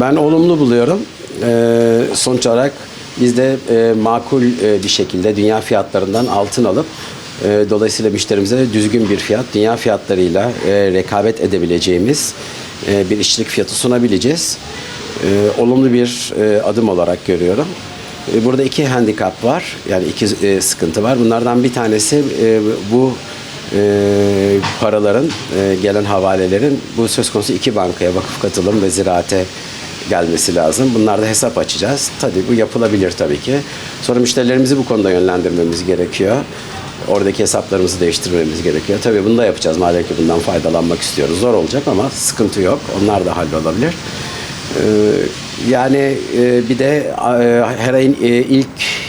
Ben olumlu buluyorum. Ee, sonuç olarak biz de e, makul e, bir şekilde dünya fiyatlarından altın alıp e, dolayısıyla müşterimize düzgün bir fiyat, dünya fiyatlarıyla e, rekabet edebileceğimiz e, bir işçilik fiyatı sunabileceğiz. E, olumlu bir e, adım olarak görüyorum. E, Burada iki handikap var. Yani iki e, sıkıntı var. Bunlardan bir tanesi e, bu e, paraların, e, gelen havalelerin bu söz konusu iki bankaya, vakıf katılım ve ziraate gelmesi lazım. Bunlarda hesap açacağız. Tabii bu yapılabilir tabii ki. Sonra müşterilerimizi bu konuda yönlendirmemiz gerekiyor. Oradaki hesaplarımızı değiştirmemiz gerekiyor. Tabii bunu da yapacağız madem ki bundan faydalanmak istiyoruz. Zor olacak ama sıkıntı yok. Onlar da hallolabilir. Ee, yani e, bir de e, her ayın e, ilk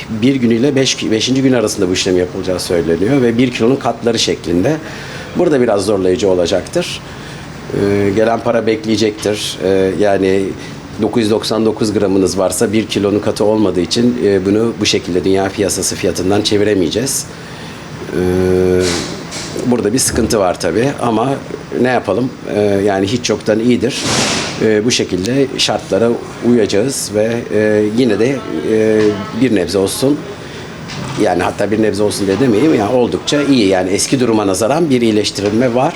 bir günüyle beş, beşinci gün arasında bu işlem yapılacağı söyleniyor ve bir kilonun katları şeklinde. Burada biraz zorlayıcı olacaktır. Ee, gelen para bekleyecektir. Ee, yani 999 gramınız varsa bir kilonun katı olmadığı için e, bunu bu şekilde dünya piyasası fiyatından çeviremeyeceğiz. Ee, burada bir sıkıntı var tabii ama ne yapalım Ee, yani hiç yoktan iyidir. Ee, bu şekilde şartlara uyacağız ve e, yine de e, bir nebze olsun yani hatta bir nebze olsun diye demeyeyim yani oldukça iyi yani eski duruma nazaran bir iyileştirilme var.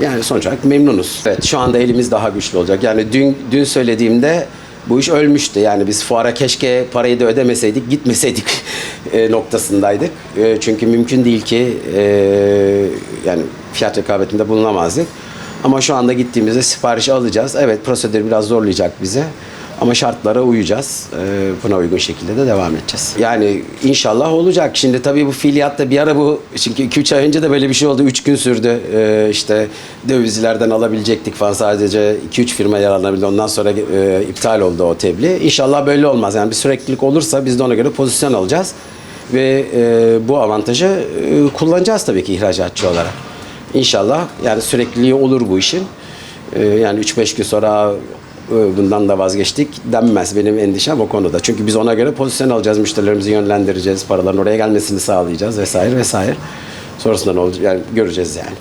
Yani sonuç olarak memnunuz. Evet şu anda elimiz daha güçlü olacak. Yani dün dün söylediğimde bu iş ölmüştü. Yani biz fuara keşke parayı da ödemeseydik, gitmeseydik e, noktasındaydık. E, çünkü mümkün değil ki e, yani fiyat rekabetinde bulunamazdık. Ama şu anda gittiğimizde siparişi alacağız. Evet prosedür biraz zorlayacak bize. Ama şartlara uyacağız. Ee, buna uygun şekilde de devam edeceğiz. Yani inşallah olacak. Şimdi tabii bu fiiliyatta bir ara bu çünkü 2-3 ay önce de böyle bir şey oldu. 3 gün sürdü. Ee, işte dövizlerden alabilecektik falan sadece 2-3 firma yararlanabildi. Ondan sonra e, iptal oldu o tebliğ. İnşallah böyle olmaz. Yani bir süreklilik olursa biz de ona göre pozisyon alacağız. Ve e, bu avantajı e, kullanacağız tabii ki ihracatçı olarak. İnşallah yani sürekliliği olur bu işin. Ee, yani 3-5 gün sonra e, bundan da vazgeçtik denmez benim endişem o konuda. Çünkü biz ona göre pozisyon alacağız, müşterilerimizi yönlendireceğiz, paraların oraya gelmesini sağlayacağız vesaire vesaire. Sonrasında ne olacak yani göreceğiz yani.